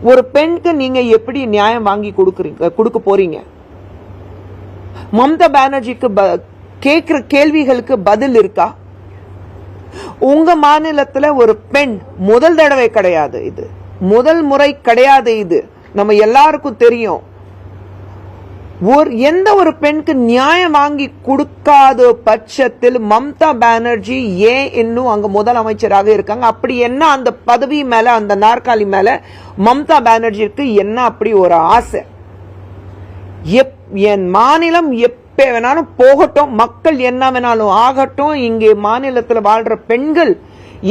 ஒரு பெண்ணுக்கு நீங்க எப்படி நியாயம் வாங்கி கொடுக்குறீங்க கொடுக்க போறீங்க? மம்தா பானர்ஜிக்கு ப- கேக்குற கேள்விகளுக்கு பதில் இருக்கா? உங்க மாநிலத்துல ஒரு பெண் முதல் தடவை கிடையாது இது. முதல் முறை கிடையாது இது. நம்ம எல்லாருக்கும் தெரியும். ஒரு எந்த ஒரு பெண்ணுக்கு நியாயம் வாங்கி கொடுக்காத பட்சத்தில் மம்தா பானர்ஜி ஏன் இன்னும் அங்க முதலமைச்சராக இருக்காங்க? அப்படி என்ன அந்த பதவி மேல அந்த நாற்காலி மேல மம்தா பானர்ஜிக்கு என்ன அப்படி ஒரு ஆசை? எப் என் மாநிலம் எப்ப வேணாலும் போகட்டும் மக்கள் என்ன வேணாலும் ஆகட்டும் இங்கே மாநிலத்தில் வாழ்ற பெண்கள்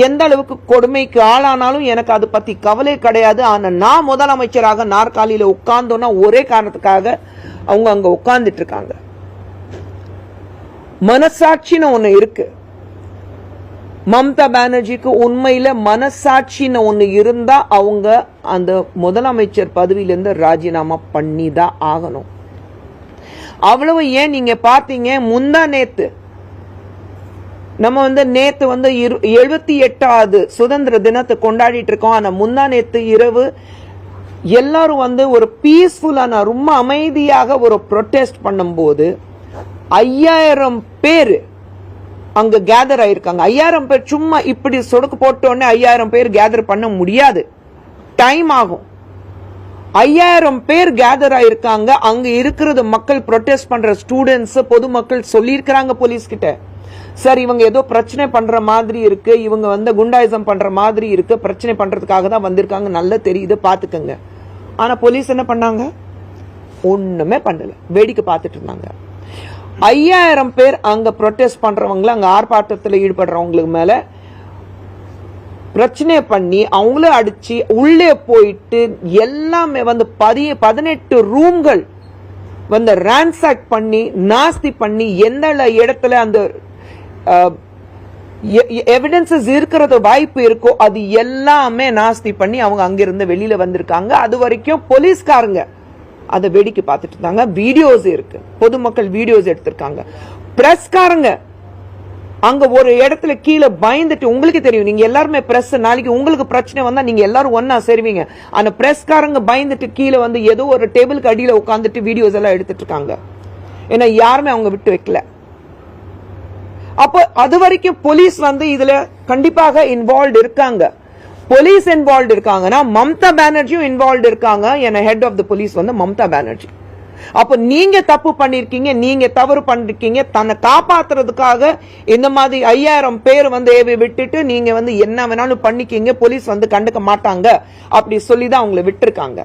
எந்த அளவுக்கு கொடுமைக்கு ஆளானாலும் எனக்கு அது பத்தி கவலை கிடையாது. ஆனா நான் முதலமைச்சராக நாற்காலியில உட்கார்ந்தோன்னா ஒரே காரணத்துக்காக அவங்க அங்க உட்கார்ந்துட்டு இருக்காங்க. மனசாட்சின்னு ஒண்ணு இருக்கு. மம்தா பானர்ஜிக்கு உண்மையில மனசாட்சின்னு ஒண்ணு இருந்தா அவங்க அந்த முதலமைச்சர் பதவியிலிருந்து ராஜினாமா பண்ணி தான் ஆகணும். அவ்வளவு ஏன் நீங்க பாத்தீங்க முந்தா நேத்து நம்ம வந்து நேத்து வந்து எழுபத்தி எட்டாவது சுதந்திர தினத்தை கொண்டாடிட்டு இருக்கோம் ஆனா முந்தா நேத்து இரவு எல்லாரும் வந்து ஒரு பீஸ்ஃபுல்லான ரொம்ப அமைதியாக ஒரு ப்ரொட்டஸ்ட் பண்ணும்போது ஐயாயிரம் பேர் அங்க கேதர் ஆயிருக்காங்க. ஐயாயிரம் பேர் சும்மா இப்படி சொடுக்கு போட்டோடனே ஐயாயிரம் பேர் கேதர் பண்ண முடியாது. டைம் ஆகும். ஐயாயிரம் பேர் கேதர் ஆயிருக்காங்க. அங்க இருக்கிறது மக்கள் ப்ரொட்டஸ்ட் பண்ற ஸ்டூடெண்ட்ஸ் பொதுமக்கள் சொல்லியிருக்கிறாங்க போலீஸ் கிட்ட சார் இவங்க ஏதோ பிரச்சனை பண்ற மாதிரி இருக்கு இவங்க வந்து குண்டாயிசம் பண்ற மாதிரி இருக்கு பிரச்சனை பண்றதுக்காக தான் வந்திருக்காங்க நல்லா தெரியுது பாத்துக்கங்க. ஆனா போலீஸ் என்ன பண்ணாங்க? ஒண்ணுமே பண்ணல. வேடிக்கை பார்த்துட்டு இருந்தாங்க. ஐயாயிரம் பேர் அங்க ப்ரொட்டஸ்ட் பண்றவங்கள அங்க ஆர்ப்பாட்டத்தில் ஈடுபடுறவங்களுக்கு மேல பிரச்சனை பண்ணி அவங்கள அடிச்சு உள்ளே போயிட்டு எல்லாமே வந்து பதி பதினெட்டு ரூம்கள் வந்து ரேன்சாக் பண்ணி நாஸ்தி பண்ணி எந்த இடத்துல அந்த எவிடன்சஸ் இருக்கிறது வாய்ப்பு இருக்கோ அது எல்லாமே நாஸ்தி பண்ணி அவங்க அங்கிருந்து வெளியில வந்திருக்காங்க. அது வரைக்கும் போலீஸ்காரங்க அதை வேடிக்கை பார்த்துட்டு இருந்தாங்க. வீடியோஸ் இருக்கு. பொதுமக்கள் வீடியோஸ் எடுத்திருக்காங்க. பிரஸ்காரங்க அங்க ஒரு இடத்துல கீழே பயந்துட்டு உங்களுக்கு தெரியும் நீங்க எல்லாருமே பிரஸ் நாளைக்கு உங்களுக்கு பிரச்சனை வந்தா நீங்க எல்லாரும் ஒன்னா சேருவீங்க. அந்த பிரஸ்காரங்க பயந்துட்டு கீழே வந்து ஏதோ ஒரு டேபிளுக்கு அடியில உட்காந்துட்டு வீடியோஸ் எல்லாம் எடுத்துட்டு இருக்காங்க. ஏன்னா யாருமே அவங்க விட்டு வைக்கல. அப்போ அது வரைக்கும் போலீஸ் வந்து இதுல கண்டிப்பாக இன்வால்வ் இருக்காங்க. போலீஸ் இன்வால்வ் இருக்காங்கன்னா மம்தா பானர்ஜியும் இன்வால்வ் இருக்காங்க. என ஹெட் ஆஃப் த போலீஸ் வந்து மம்தா பானர்ஜி. அப்ப நீங்க தப்பு பண்ணிருக்கீங்க நீங்க தவறு பண்ணிருக்கீங்க தன்னை காப்பாத்துறதுக்காக இந்த மாதிரி ஐயாயிரம் பேர் வந்து ஏவி விட்டுட்டு நீங்க வந்து என்ன வேணாலும் பண்ணிக்கீங்க போலீஸ் வந்து கண்டுக்க மாட்டாங்க. அப்படி சொல்லி தான் அவங்களை விட்டுருக்காங்க.